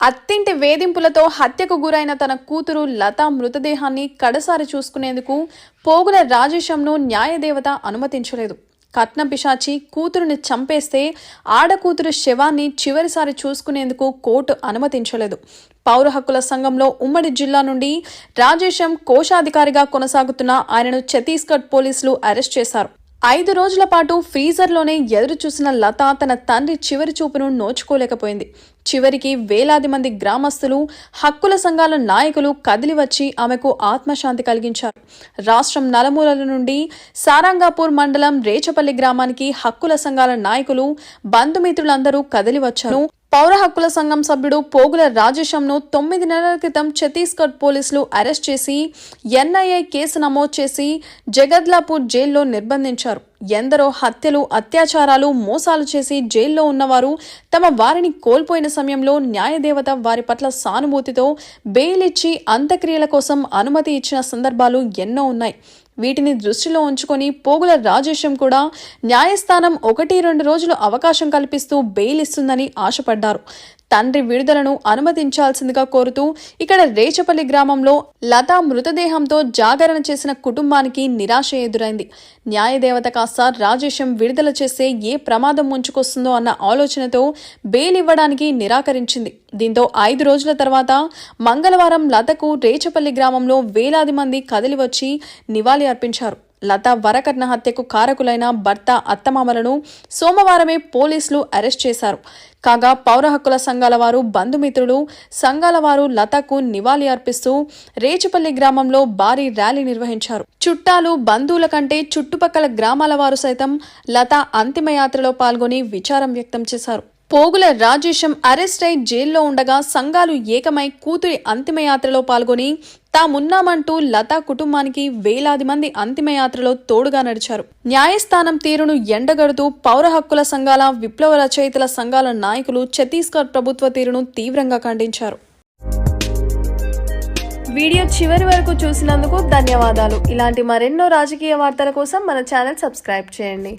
అత్తింటి వేధింపులతో హత్యకు గురైన తన కూతురు లత మృతదేహాన్ని కడసారి చూసుకునేందుకు పోగుల రాజేశంను న్యాయదేవత అనుమతించలేదు. కట్న పిశాచి కూతురుని చంపేస్తే ఆడకూతురు శవాన్ని చివరిసారి చూసుకునేందుకు కోర్టు అనుమతించలేదు. పౌర హక్కుల సంఘంలో ఉమ్మడి జిల్లా నుండి రాజేశం కోశాధికారిగా కొనసాగుతున్న ఆయనను ఛత్తీస్గఢ్ పోలీసులు అరెస్ట్ చేశారు. ఐదు రోజుల పాటు ఫ్రీజర్లోనే ఎదురు చూసిన లత తన తండ్రి చివరి చూపును నోచుకోలేకపోయింది. చివరికి వేలాది మంది గ్రామస్తులు హక్కుల సంఘాల నాయకులు కదిలి వచ్చి ఆమెకు ఆత్మశాంతి కలిగించారు. రాష్ట్రం నలుమూలల నుండి సారంగాపూర్ మండలం రేచపల్లి గ్రామానికి హక్కుల సంఘాల నాయకులు బంధుమిత్రులందరూ కదిలి వచ్చారు పౌర హక్కుల సంఘం సభ్యుడు పోగుల రాజేశంను తొమ్మిది నెలల క్రితం ఛత్తీస్గఢ్ పోలీసులు అరెస్ట్ చేసి ఎన్ఐఏ కేసు నమోదు చేసి జగద్లాపూర్ జైల్లో నిర్బంధించారు. ఎందరో హత్యలు అత్యాచారాలు మోసాలు చేసి జైల్లో ఉన్నవారు తమ వారిని కోల్పోయిన సమయంలో న్యాయదేవత వారి పట్ల సానుభూతితో బెయిల్ ఇచ్చి అంత్యక్రియల కోసం అనుమతి ఇచ్చిన సందర్భాలు ఎన్నో ఉన్నాయి. వీటిని దృష్టిలో ఉంచుకొని పోగుల రాజేశం కూడా న్యాయస్థానం ఒకటి రెండు రోజులు అవకాశం కల్పిస్తూ బెయిల్ ఇస్తుందని ఆశపడ్డారు. తండ్రి విడుదలను అనుమతించాల్సిందిగా కోరుతూ ఇక్కడ రేచపల్లి గ్రామంలో లతా మృతదేహంతో జాగరణ చేసిన కుటుంబానికి నిరాశ ఎదురైంది. న్యాయదేవత కాస్త రాజేశం విడుదల చేస్తే ఏ ప్రమాదం ముంచుకొస్తుందో అన్న ఆలోచనతో బెయిల్ ఇవ్వడానికి నిరాకరించింది. దీంతో ఐదు రోజుల తర్వాత మంగళవారం లతకు రేచపల్లి గ్రామంలో వేలాది మంది కదిలివచ్చి నివాళి అర్పించారు. లత వరకట్న హత్యకు కారకులైన భర్త అత్తమామలను సోమవారమే పోలీసులు అరెస్ట్ చేశారు. కాగా పౌర హక్కుల సంఘాల వారు బంధుమిత్రులు సంఘాల వారు లతకు నివాళి అర్పిస్తూ రేచుపల్లి గ్రామంలో భారీ ర్యాలీ నిర్వహించారు. చుట్టాలు బంధువుల కంటే చుట్టుపక్కల గ్రామాల వారు సైతం లత అంతిమయాత్రలో పాల్గొని విచారం వ్యక్తం చేశారు. పోగుల రాజేశం అరెస్ట్ అయి జైల్లో ఉండగా సంఘాలు ఏకమై కూతురి అంతిమయాత్రలో పాల్గొని తామున్నామంటూ లతా కుటుంబానికి వేలాది మంది అంతిమయాత్రలో తోడుగా నడిచారు. న్యాయస్థానం తీరును ఎండగడుతూ పౌర హక్కుల సంఘాల విప్లవ రచయితల సంఘాల నాయకులు ఛత్తీస్గఢ్ ప్రభుత్వ తీరును తీవ్రంగా ఖండించారు. వీడియో చివరి వరకు చూసినందుకు ధన్యవాదాలు. ఇలాంటి మరెన్నో రాజకీయ వార్తల కోసం మన ఛానల్ సబ్స్క్రైబ్ చేయండి.